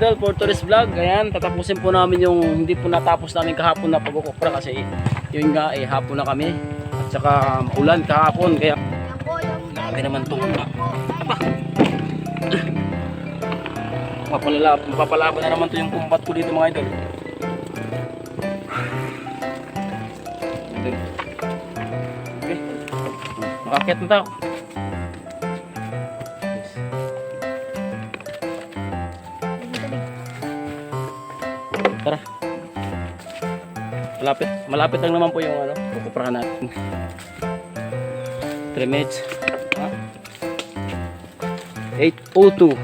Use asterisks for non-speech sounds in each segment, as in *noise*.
idol? For today's vlog, ayan, tatapusin po namin yung hindi po natapos namin kahapon na pagkukupra kasi yun nga, eh, hapon na kami. At saka ulan kahapon, kaya grabe naman itong Aba! Mapalala, mapapalaban na naman to yung kumpat ko dito mga. Idol. Okay. Makakit na tayo. Malapit, malapit lang naman po yung ano, kukuprahan natin. 3 minutes. Ha? 8.02.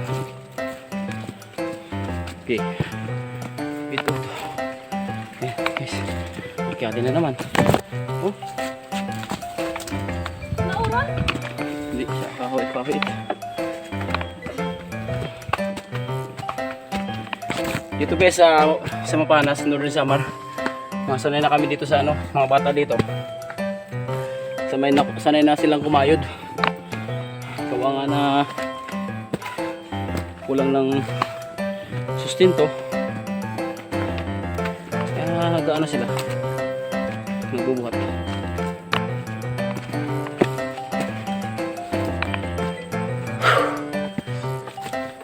Okay. Ito. Okay, guys. Ikati na naman. Oh. Hindi siya kahawit-kahawit. Dito guys sa sa Mapanas, Northern Samar. Sanay na kami dito sa ano, mga bata dito. Sanay na, sanay na silang kumayod. Kawa nga na kulang ng sustento. Kaya nag-ano sila. Nagbubuhat.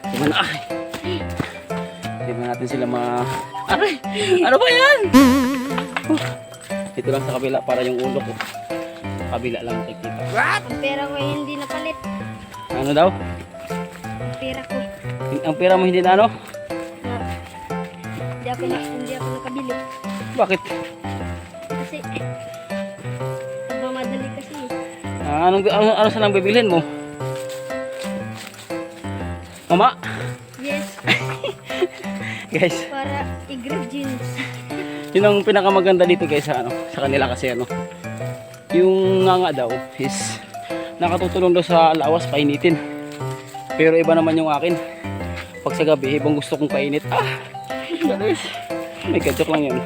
Di ba na ay? Di ba natin sila ma... Aray! Ano ba yan? Ito lang sa kabila para yung ulo ko. Sa kabila lang nakikita. Ang pera ko hindi napalit. Ano daw? Ang pera ko. Ang pera mo hindi na ano? Na, hindi ako, na, hindi ako nakabili. Bakit? Kasi, nagmamadali kasi. Ah, anong, ano, ano saan ang bibilhin mo? Mama? Yes, *laughs* Guys, para i-grab jeans. Yun ang pinakamaganda dito guys sa, ano, sa kanila kasi ano. Yung nga nga daw is nakatutulong daw sa lawas painitin. Pero iba naman yung akin. Pag sa gabi, ibang gusto kong painit. Ah! Guys, may gadget lang yun. *laughs*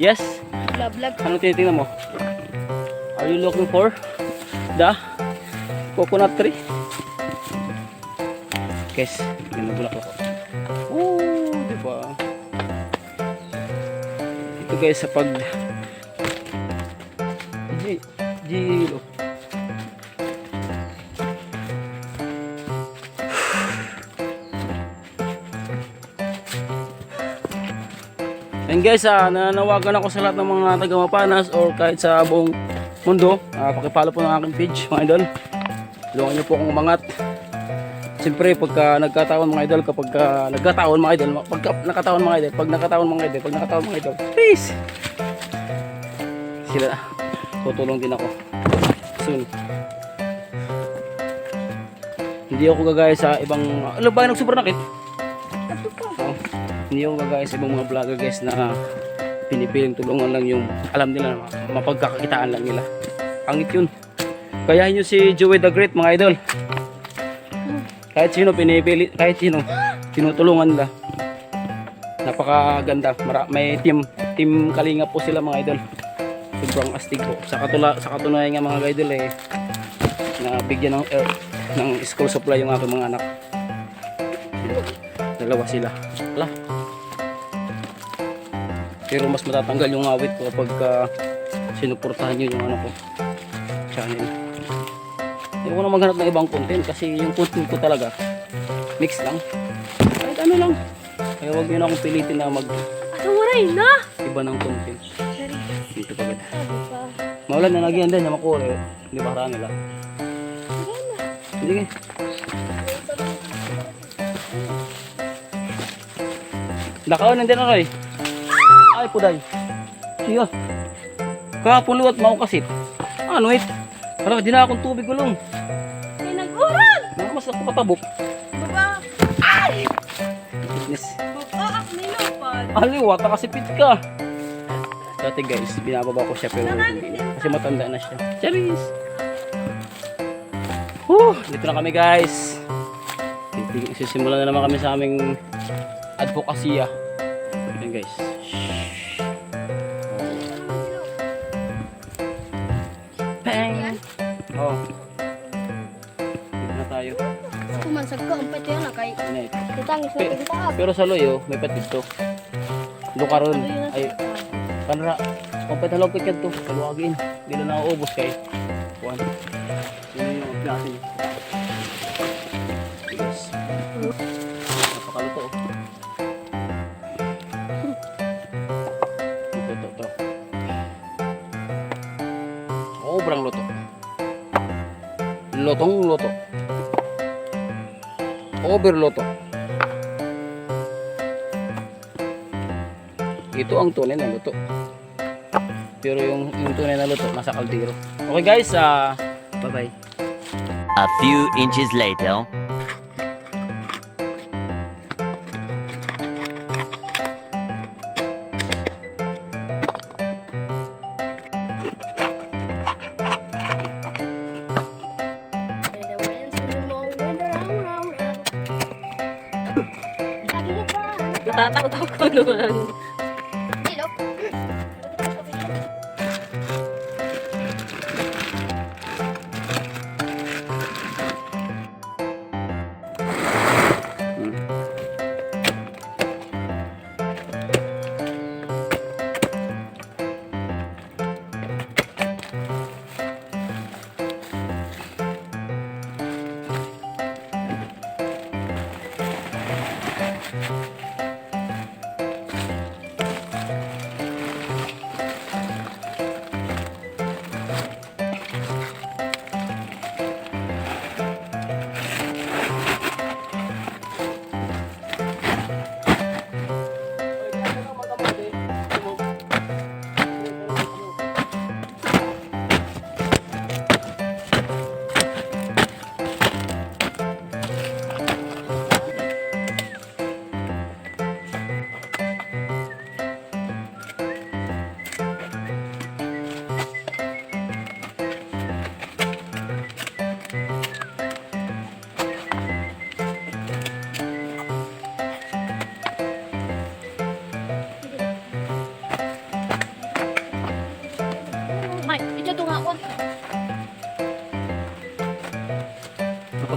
Yes? Vlog-vlog. Anong tinitingnan mo? Are you looking for the coconut tree? Guys, ganda bulaklak ko. Oo, guys sa pag Gilo. And guys, ah, nananawagan ako sa lahat ng mga taga Mapanas or kahit sa buong mundo. Ah, pakipalo po ng aking page, mga idol. Tulungan niyo po akong umangat. Siyempre, pagka nagkataon mga idol, kapag ah, nagkataon mga idol, pagka nakataon mga idol, pag nakataon mga idol, pag nakataon mga idol, please! Sila, tutulong din ako. Soon. Hindi ako gagaya sa ibang, alam ba yung nagsupermarket? Ito pa. Oo. Hindi ako gagaya sa ibang mga vlogger guys na pinipiling tulungan lang yung alam nila mapagkakakitaan lang nila. Pangit yun. Kayahin nyo si Joey the Great mga idol. Kahit sino pinipili, kahit sino tinutulungan nila. Napakaganda. Mara, may team, team kalinga po sila mga idol. Sobrang astig po. Sa, katula, sa katunayan nga mga idol eh, na bigyan ng, eh, ng school supply yung aking mga anak. Dalawa sila. Wala. Pero mas matatanggal yung awit ko kapag uh, sinuportahan nyo yung ano ko channel. Hindi ko na maghanap ng ibang content kasi yung content ko talaga mix lang. Kahit ano lang. Kaya wag nyo na akong pilitin na mag Ano waray na? iba ng content. Dito pagod. Pa. Maulan na nagyan din, yung makuli. Hindi ba haraan nila? Hindi nga. Lakaw nandiyan na Roy. Ay, puday. Siya. Kahapon luwat mau kasit. Ano it? Parang di na akong tubig gulong. Ay, nag-uran! Mas ako katabok. Baba! Business. Baba! Nilupad! Aliwa, takasipit ka. Dati guys, binababa ko siya pero hindi. Kasi matanda na siya. Charis! Whew, dito na kami guys. Titig- Sisimula na naman kami sa aming advokasya. Ayan guys. Oh. Dito na tayo. Kumansag ka, ang pati yan, ah, kay Net. titangis na tintaas. Pero sa loyo, may patis to. Lukaron. Ay, kanra. Kampay talaw ko to. Kaluagin. Hindi na nauubos kay. Kuan. Overloto. Ito ang tunay na luto. Pero yung, yung tunay na luto, nasa kaldero. Okay guys, ah, bye-bye. A few inches later.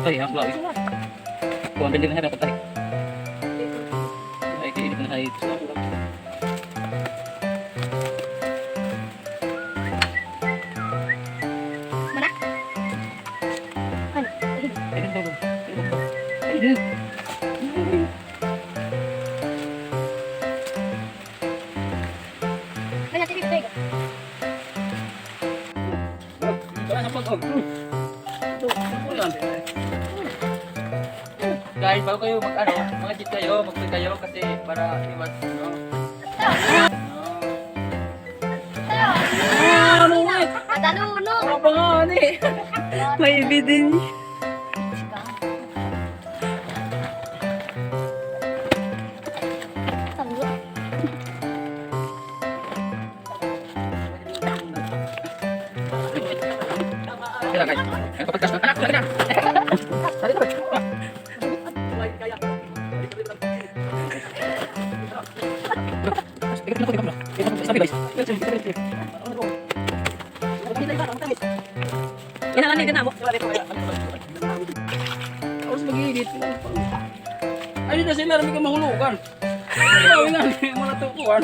Napatay, ha? Klawi. Kung ang bindi na siya, napatay. Guys, bago kayo mag ano, mga jeep kayo, mag kayo kasi para iwas no. Ano na? Mataluno. Ano pa nga ano eh. May ebidensya. Kaya Inalanay ka na mo. Tapos mag-iidit lang. Ay, na sila, rami ka mahulukan. Ay, na, mga natukuan.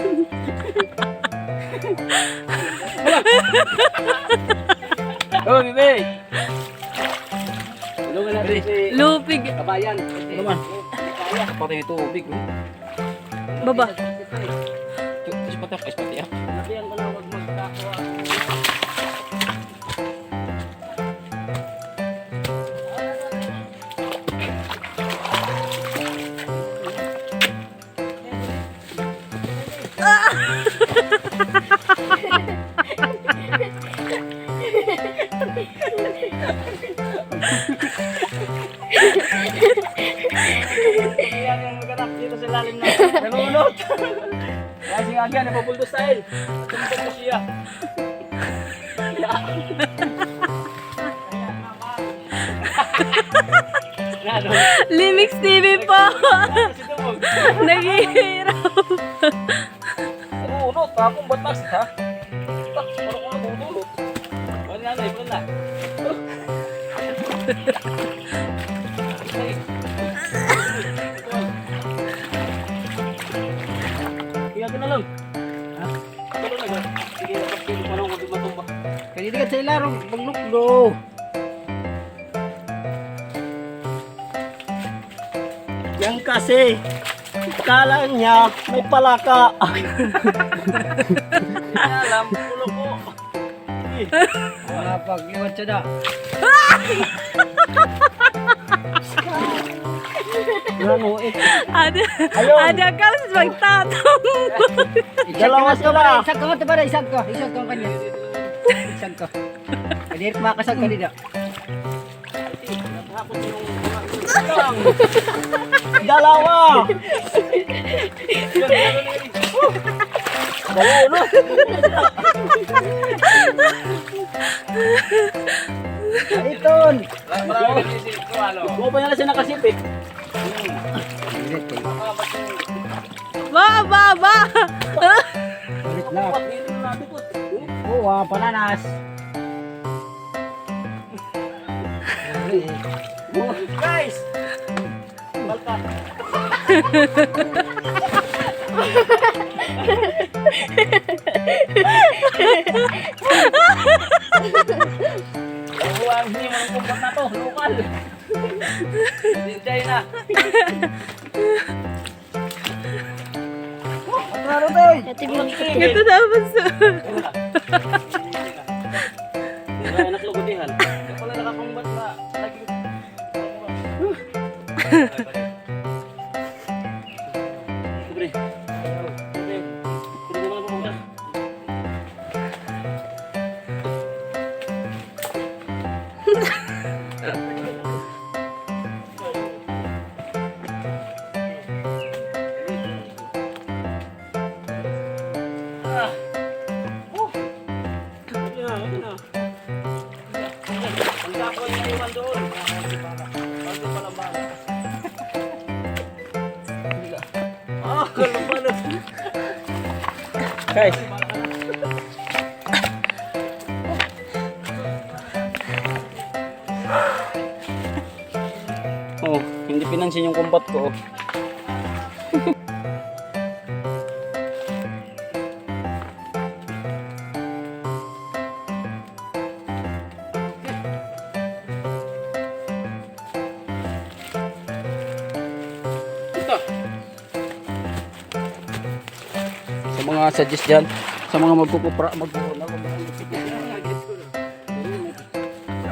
Oh, bebe! Tulungan natin si Lupig. kabayan. Ano naman? Patay yung tubig. oh. Baba. Tapos napapuldo style. Tumutog ko siya. Ano? Limix TV po. Naghihirap. Nalulot, tapong batas ha. Parang ako nalulot. Wala na, wala na. Sa ilarong pagluklo. Yan kasi, kala niya may palaka. Alam, pulo ko. Mga pagliwat siya na. Ano eh? Ada, ada kau magtatong. Dalawa sila. Isang ba Isang ka. Isang ka kanya. Isang ka. Kadir makasag ka nila. Dalawa! Dalawa! Iton! Marami isip ko ano. Buo pa nila siya nakasipit. Ba, ba, ba. Ah, pananas. Guys! Balka. Nakuha ang hindi mo ng kumpat na to, lokal. Na. Klaro tayo! Ito Ito dapat sa... 哈哈。Guys. Oh, hindi pinansin yung kumpat ko. oh. Suggest dyan, sa mga magkukupra, magkukula,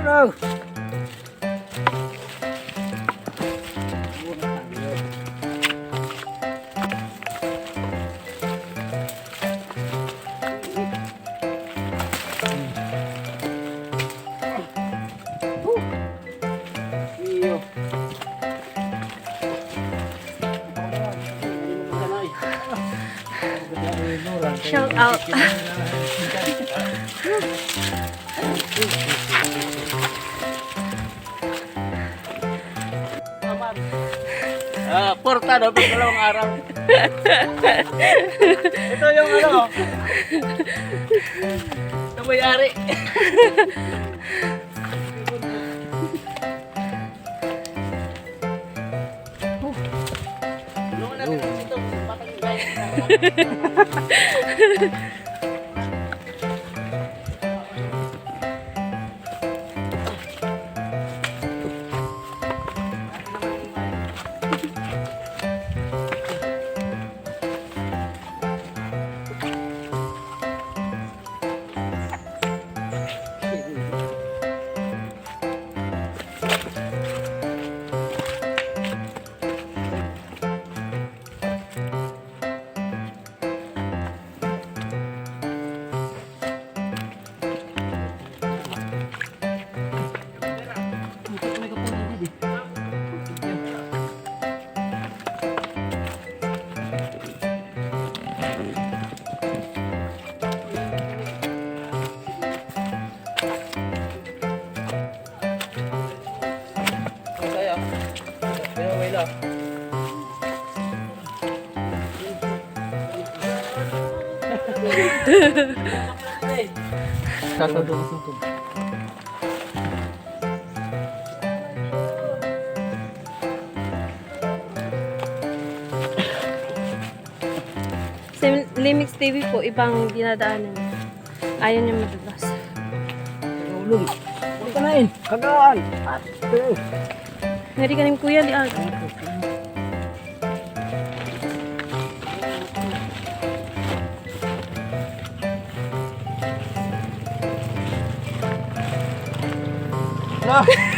Klaro! Out. Ah, porta daw pag dalawang araw. Ito yung ano. Ito. Tulungan Ha ha ha ha! ah. Tatawag ko ito. Limix TV po, ibang dinadaanan. Ayaw niya madulas. Tulong. Huwag ka na yun. Kagaan. Ate. Meron ka ng kuya, liag. Ah. Aga.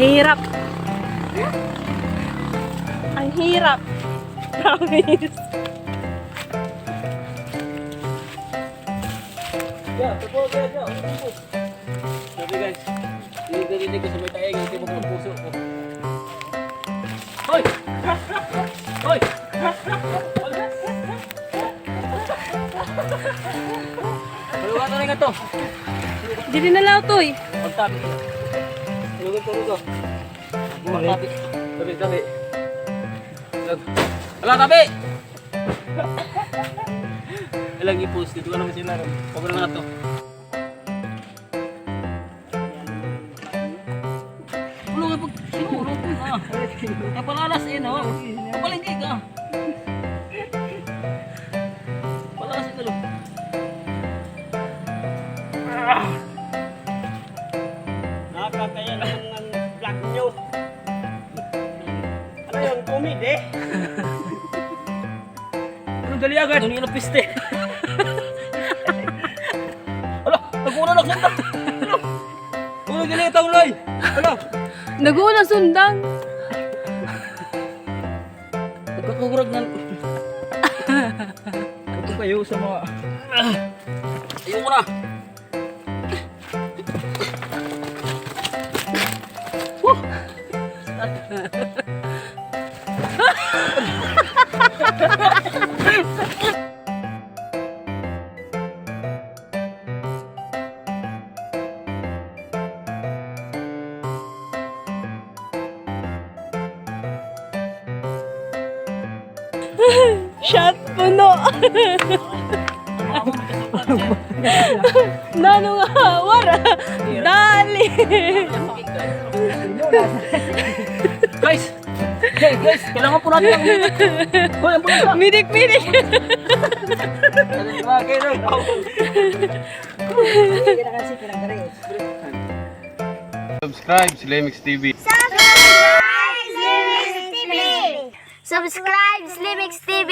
Mahirap. Ang hirap. Promise. Yeah, tapo, yeah, yeah. Sabi guys, dinidinig ko sa may taeng, hindi mo ng puso ko. Hoy! Hoy! Na rin nga to. Dili na lang to eh. Pagtabi. Ko, lugod. Pagtabi. Tabi, tabi. Ala, tabi! Ilang i-post, dito ka naman sila. Huwag na nga to. Ulo pag sinulo ko na. Yung piste? Ala, naguna na sundan. Ano? Ulo gali itong loy. Ano? Naguna sundang. Nagkakurag na. Ito kayo sa mga... Ayoko na. *laughs* Shot puno. Nano nga, wara. Dali. Guys! Guys, kailangan po natin ang minute. Hoy, ang pulis Midik, midik. Kasi pinag-reels. Subscribe sa Lemix TV. Subscribe, Slimix TV! Subscribe, Slimix TV!